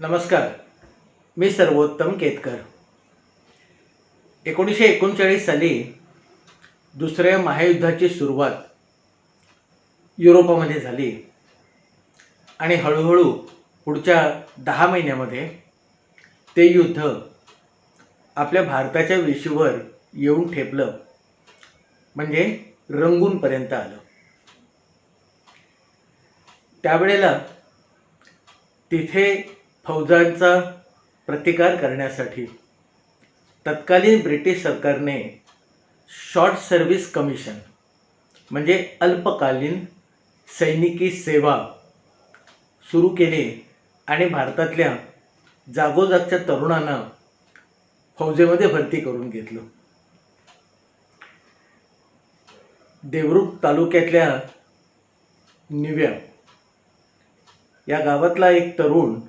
नमस्कार. मी सर्वोत्तम केतकर. एकोणीसशे एकोणचाळीस साली दुसऱ्या महायुद्धाची सुरुवात युरोपामध्ये झाली. आणि हळूहळू पुढच्या दहा महिन्यामध्ये ते युद्ध आपल्या भारताच्या वेशीवर येऊन ठेपलं. म्हणजे रंगूनपर्यंत आलं. त्यावेळेला तिथे फौजांचा प्रतिकार करण्यासाठी तत्कालीन ब्रिटिश सरकारने शॉर्ट सर्व्हिस कमिशन म्हणजे अल्पकालीन सैनिकी सेवा सुरू केली आणि भारतातल्या जागोजागच्या तरुणांना फौजेमध्ये भरती करून घेतलं. देवरुख तालुक्यातल्या निव्या या गावातला एक तरुण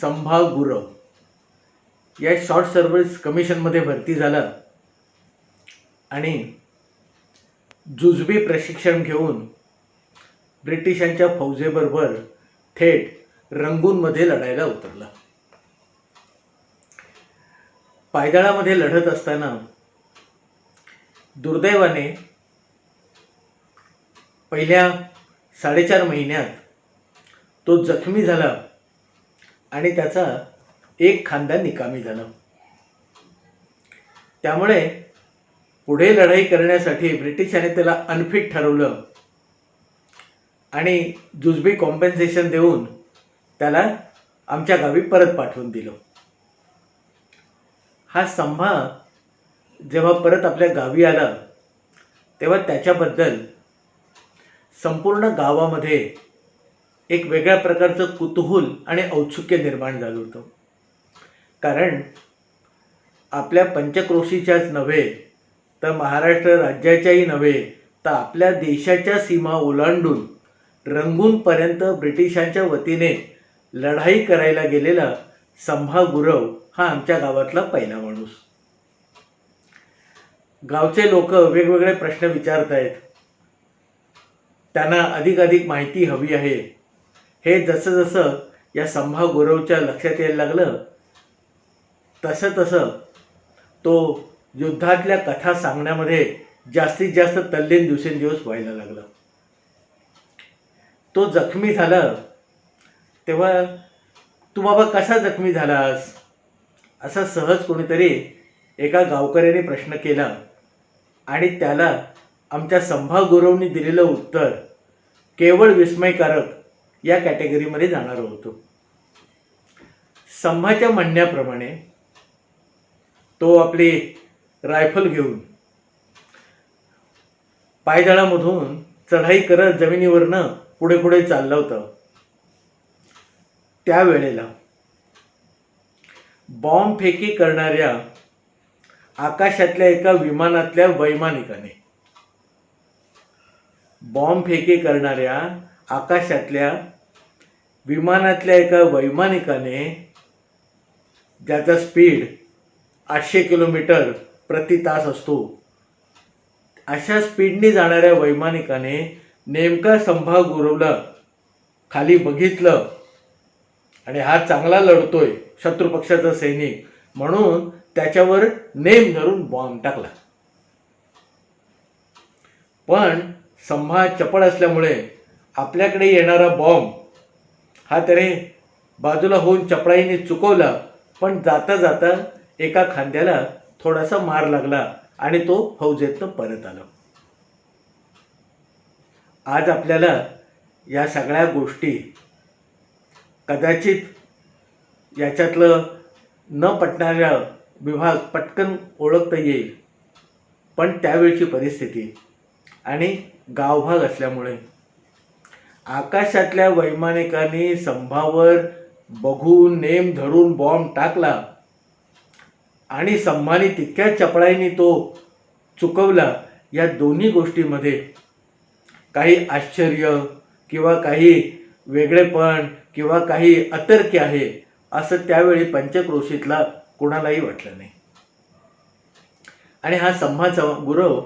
संभाव गुरव या शॉर्ट सर्व्हिस कमिशनमध्ये भरती झाला. आणि जुजबी प्रशिक्षण घेऊन ब्रिटिशांच्या फौजेबरोबर थेट रंगूनमध्ये लढायला उतरला. पायदळामध्ये लढत असताना दुर्दैवाने पहिल्या साडेचार महिन्यात तो जखमी झाला. आणि त्याचा एक खांदा निकामी झाला. त्यामुळे पुढे लढाई करण्यासाठी ब्रिटिशांनी त्याला अनफिट ठरवलं. आणि जुजबी कॉम्पेन्सेशन देऊन त्याला आमच्या गावी परत पाठवून दिलं. हा संभा जेव्हा परत आपल्या गावी आला तेव्हा त्याच्याबद्दल संपूर्ण गावामध्ये एक वेगळ्या प्रकारचं कुतूहल आणि औत्सुक्य निर्माण झालं होतं. कारण आपल्या पंचक्रोशीच्याच नव्हे तर महाराष्ट्र राज्याच्याही नव्हे तर आपल्या देशाच्या सीमा ओलांडून रंगूनपर्यंत ब्रिटिशांच्या वतीने लढाई करायला गेलेला संभा गुरव हा आमच्या गावातला पहिला माणूस. गावचे लोक वेगवेगळे प्रश्न विचारत आहेत त्यांना अधिक अधिक माहिती हवी आहे. हे जसं जसं या संभा गुरवच्या लक्षात यायला लागलं तसं तसं तो युद्धातल्या कथा सांगण्यामध्ये जास्तीत जास्त तल्लीन दिवसेंदिवस व्हायला लागला. तो जखमी झाला. तेव्हा तू बाबा कसा जखमी झालास? असा सहज कोणीतरी एका गावकऱ्याने प्रश्न केला. आणि त्याला आमच्या संभा गुरवनी दिलेलं उत्तर केवळ विस्मयकारक या कॅटेगरीमध्ये जाणार होतो. संभाच्या म्हणण्याप्रमाणे तो आपली रायफल घेऊन पायदळामधून चढाई करत जमिनीवरनं पुढे पुढे चाललं होतं. त्यावेळेला बॉम्ब फेकी करणाऱ्या आकाशातल्या एका विमानातल्या वैमानिकाने बॉम्ब फेकी करणाऱ्या आकाशातल्या विमानातल्या एका वैमानिकाने ज्याचा स्पीड आठशे किलोमीटर प्रति तास असतो अशा स्पीडने जाणाऱ्या वैमानिकाने नेमका संभाग गुरवला खाली बघितलं आणि हा चांगला लढतोय शत्रुपक्षाचा सैनिक म्हणून त्याच्यावर नेम धरून बॉम्ब टाकला. पण संभा चपळ असल्यामुळे आपल्याकडे येणारा बॉम्ब हा त्याने बाजूला होऊन चपळाईने चुकवला पण जाता जाता एका खांद्याला थोडासा मार लागला आणि तो फौजेतनं परत आला. आज आपल्याला या सगळ्या गोष्टी कदाचित याच्यातलं न पटणाऱ्या विभाग पटकन ओळखता येईल पण त्यावेळची परिस्थिती आणि गावभाग असल्यामुळे आकाशातल्या वैमानिकांनी संभावर बघून नेम धरून बॉम्ब टाकला आणि संभाने तितक्या चपळाईने तो चुकवला या दोन्ही गोष्टीमध्ये. काही आश्चर्य किंवा काही वेगळेपण किंवा काही अतर्क्य आहे असं त्यावेळी पंचक्रोशीतला कोणालाही वाटलं नाही. आणि हा संभाचा गुरव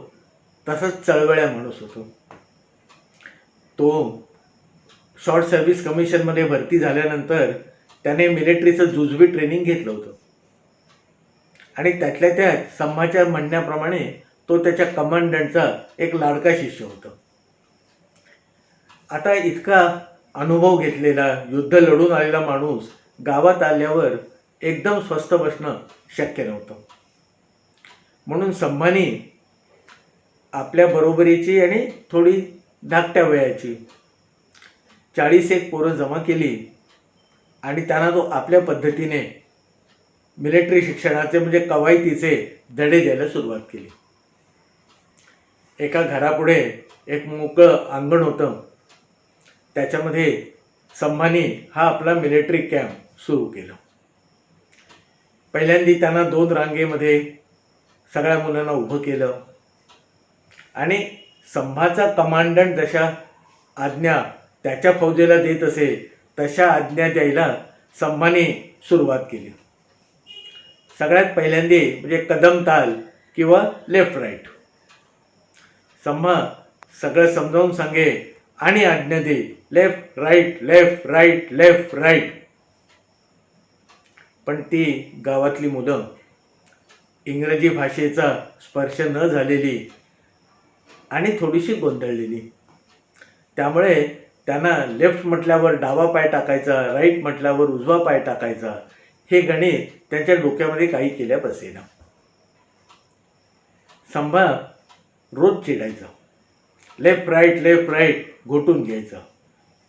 तसाच चळवळ्या माणूस होतो. तो शॉर्ट सर्व्हिस कमिशनमध्ये भरती झाल्यानंतर त्याने मिलिटरीचं जुजबी ट्रेनिंग घेतलं होतं. आणि त्यातल्या त्यात सम्माच्या म्हणण्याप्रमाणे तो त्याच्या कमांडंटचा एक लाडका शिष्य होता. आता इतका अनुभव घेतलेला युद्ध लढून आलेला माणूस गावात आल्यावर एकदम स्वस्थ बसणं शक्य नव्हतं. म्हणून संभानी आपल्या बरोबरीची आणि थोडी धाकट्या वयाची चाळीस एक पोरं जमा केली आणि त्यांना तो आपल्या पद्धतीने मिलिटरी शिक्षणाचे म्हणजे कवायतीचे धडे द्यायला सुरुवात केली. एका घरापुढे एक मोकळं अंगण होतं. त्याच्यामध्ये संभानी हा आपला मिलिटरी कॅम्प सुरू केला. पहिल्यांदी त्यांना दोन रांगेमध्ये सगळ्या मुलांना उभं केलं. आणि संभाचा कमांडंट जशा आज्ञा त्याच्या फौजेला देत असे तशा आज्ञा द्यायला संभाने सुरुवात केली. सगळ्यात पहिल्यांदी म्हणजे कदम ताल किंवा लेफ्ट राईट संभा सगळं समजावून सांगे आणि आज्ञा दे. Left right left right left right पण ती गावातली मुलं इंग्रजी भाषेचा स्पर्श न झालेली आणि थोडीशी गोंधळलेली. त्यामुळे त्यांना लेफ्ट म्हटल्यावर डावा पाय टाकायचा राईट म्हटल्यावर उजवा पाय टाकायचा हे गणित त्यांच्या डोक्यामध्ये काही केल्या बसेना संभा रोज चिडायचा. लेफ्ट राईट लेफ्ट राईट घोटून घ्यायचा.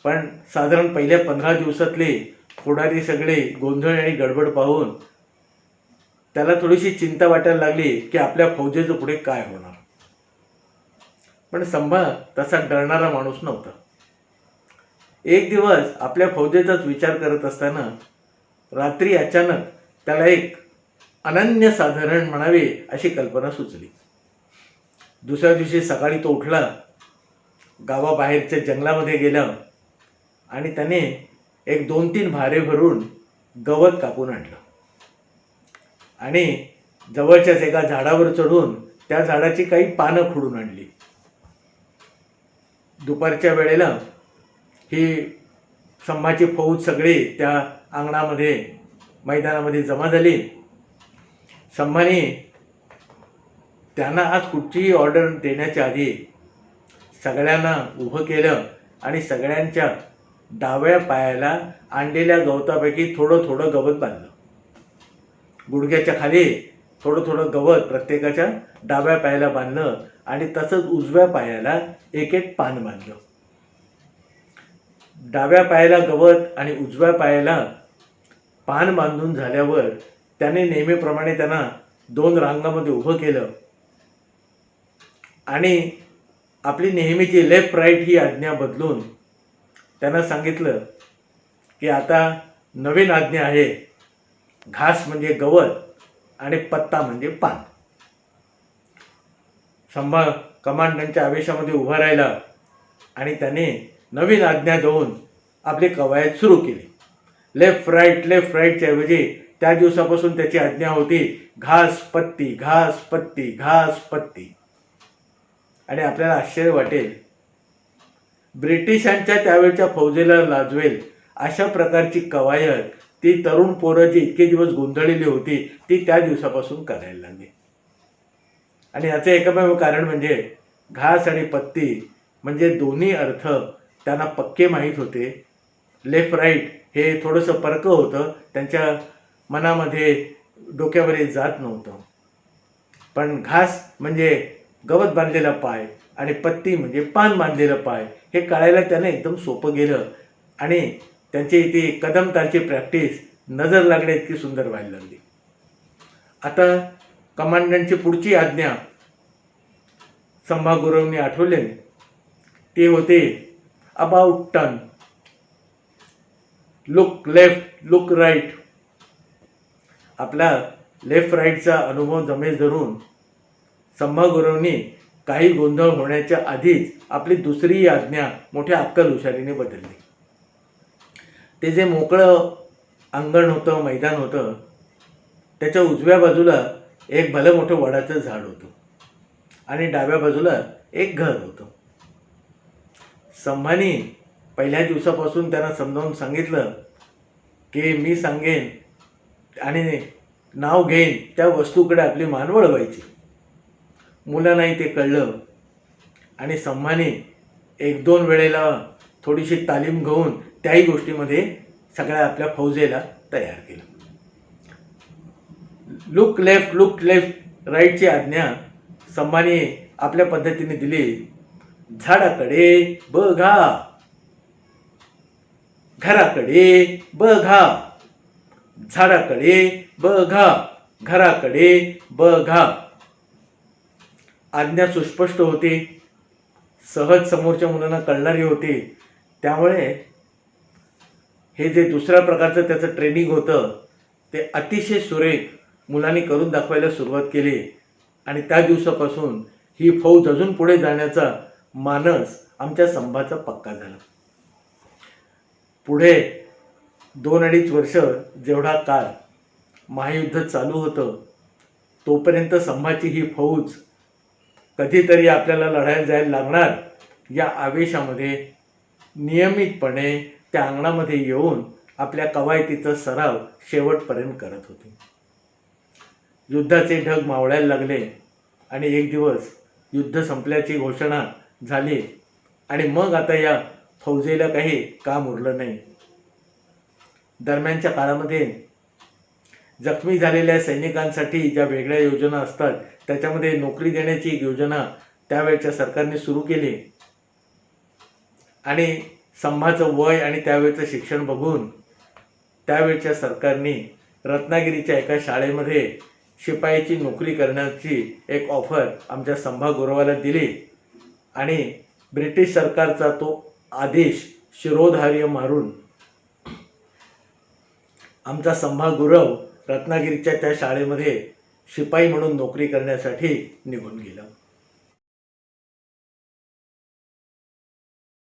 पण साधारण पहिल्या पंधरा दिवसातले पुढारी सगळे गोंधळ आणि गडबड पाहून त्याला थोडीशी चिंता वाटायला लागली की आपल्या फौजेचं पुढे काय होणार. पण संभा तसा डरणारा माणूस नव्हता. एक दिवस आपल्या फौजेचाच विचार करत असताना रात्री अचानक त्याला एक अनन्यसाधारण म्हणावे अशी कल्पना सुचली. दुसऱ्या दिवशी सकाळी तो उठला गावाबाहेरच्या जंगलामध्ये गेला आणि त्याने एक दोन तीन भारे भरून गवत कापून आणलं. आणि जवळच्याच एका झाडावर चढून त्या झाडाची काही पानं खुडून आणली. दुपारच्या वेळेला ही संभाची फौज सगळी त्या अंगणामध्ये मैदानामध्ये जमा झाली. संभाने त्यांना आज कुठचीही ऑर्डर देण्याच्या आधी सगळ्यांना उभं केलं आणि सगळ्यांच्या डाव्या पायाला आणलेल्या गवतापैकी थोडं थोडं गवत बांधलं. गुडघ्याच्या खाली थोडं थोडं गवत प्रत्येकाच्या डाव्या पायाला बांधलं आणि तसंच उजव्या पायाला एक एक पान बांधलं. डाव्या पायाला गवत आणि उजव्या पायाला पान बांधून झाल्यावर त्याने नेहमीप्रमाणे त्यांना दोन रांगामध्ये उभं केलं. आणि आपली नेहमीची लेफ्ट राईट ही आज्ञा बदलून त्यांना सांगितलं की आता नवीन आज्ञा आहे. घास म्हणजे गवत आणि पत्ता म्हणजे पान. संभा कमांडंटच्या आवेशामध्ये उभा राहिला आणि त्याने नवीन आज्ञा देऊन आपली कवायत सुरू केली. लेफ्ट राईट लेफ्ट राईटच्या ऐवजी त्या दिवसापासून त्याची आज्ञा होती घास पत्ती घास पत्ती घास पत्ती. आणि आपल्याला आश्चर्य वाटेल ब्रिटिशांच्या त्यावेळच्या फौजेला लाजवेल अशा प्रकारची कवायत ती तरुण पोरं जी इतके दिवस गोंधळलेली होती ती त्या दिवसापासून करायला लागली. आणि याचं एकमेव कारण म्हणजे घास आणि पत्ती म्हणजे दोन्ही अर्थ त्यांना पक्के माहीत होते. लेफ्ट राईट हे थोडंसं परकं होतं. त्यांच्या मनामध्ये डोक्यावर जात नव्हतं. पण घास म्हणजे गवत बांधलेला पाय आणि पत्ती म्हणजे पान बांधलेलं पाय हे कळायला त्यांना एकदम सोपं गेलं. आणि त्यांची ती कदमताची प्रॅक्टिस नजर लागण्या इतकी सुंदर व्हायला लागली. आता कमांडंटची पुढची आज्ञा संभागुरवने आठवले ते होते about turn look left look right आपला लेफ्ट राईटचा अनुभव जमेस धरून संभागुरूंनी काही गोंधळ होण्याच्या आधीच आपली दुसरी आज्ञा मोठ्या अक्कल हुशारीने बदलली. ते जे मोकळं अंगण होतं मैदान होतं त्याच्या उजव्या बाजूला एक भलं मोठं वडाचं झाड होतं आणि डाव्या बाजूला एक घर होतं. संभानी पहिल्या दिवसापासून त्यांना समजावून सांगितलं की मी सांगेन आणि नाव घेईन त्या वस्तूकडे आपली मान वळवायची मुलांनाही ते कळलं आणि सम्माने एक दोन वेळेला थोडीशी तालीम घेऊन त्याही गोष्टीमध्ये सगळ्या आपल्या फौजेला तयार केलं. लुक लेफ्ट लुक लेफ्ट राईटची आज्ञा सम्माने आपल्या पद्धतीने दिली. झाडाकडे बघा. घराकडे बघा. झाडाकडे बघा. घराकडे बघा. आज्ञा सुस्पष्ट होते. सहज समोरच्या मुलांना कळणारी होती. त्यामुळे हे जे दुसऱ्या प्रकारचं त्याचं ट्रेनिंग होतं ते अतिशय सुरेख मुलांनी करून दाखवायला सुरुवात केली. आणि त्या दिवसापासून ही फौज अजून पुढे जाण्याचा मानस आमच्या संभाचा पक्का झाला. पुढे दोन अडीच वर्ष जेवढा काळ महायुद्ध चालू होतं तोपर्यंत संभाची ही फौज कधीतरी आपल्याला लढायला जायला लागणार या आवेशामध्ये नियमितपणे त्या अंगणामध्ये येऊन आपल्या कवायतीचा सराव शेवटपर्यंत करत होते. युद्धाचे ढग मावळायला लागले आणि एक दिवस युद्ध संपल्याची घोषणा झाली. आणि मग आता या फौजेला काही काम उरलं नाही. दरम्यानच्या काळामध्ये जखमी झालेल्या सैनिकांसाठी ज्या वेगळ्या योजना असतात त्याच्यामध्ये नोकरी देण्याची योजना त्यावेळच्या सरकारने सुरू केली. आणि संभाचं वय आणि त्यावेळचं शिक्षण बघून त्यावेळच्या सरकारने रत्नागिरीच्या एका शाळेमध्ये शिपायाची नोकरी करण्याची एक ऑफर आमच्या संभा गुरवाला दिली. आणि ब्रिटिश सरकारचा तो आदेश शिरोधार्य मारून आमचा संभा गुरव रत्नागिरीच्या त्या शाळेमध्ये शिपाई म्हणून नोकरी करण्यासाठी निघून गेला.